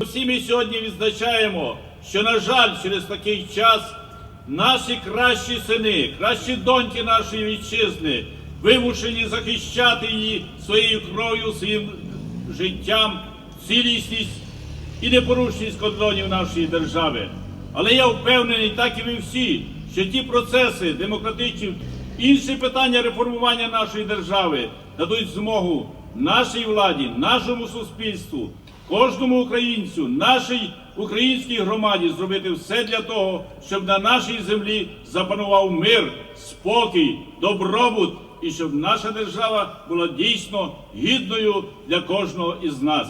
Всі ми сьогодні відзначаємо, що, на жаль, через такий час наші кращі сини, кращі доньки нашої вітчизни вимушені захищати її своєю кров'ю, своїм життям, цілісність і непорушність кордонів нашої держави. Але я впевнений, так і ви всі, що ті процеси демократичні, інші питання реформування нашої держави дадуть змогу нашій владі, нашому суспільству, кожному українцю, нашій українській громаді зробити все для того, щоб на нашій землі запанував мир, спокій, добробут і щоб наша держава була дійсно гідною для кожного із нас.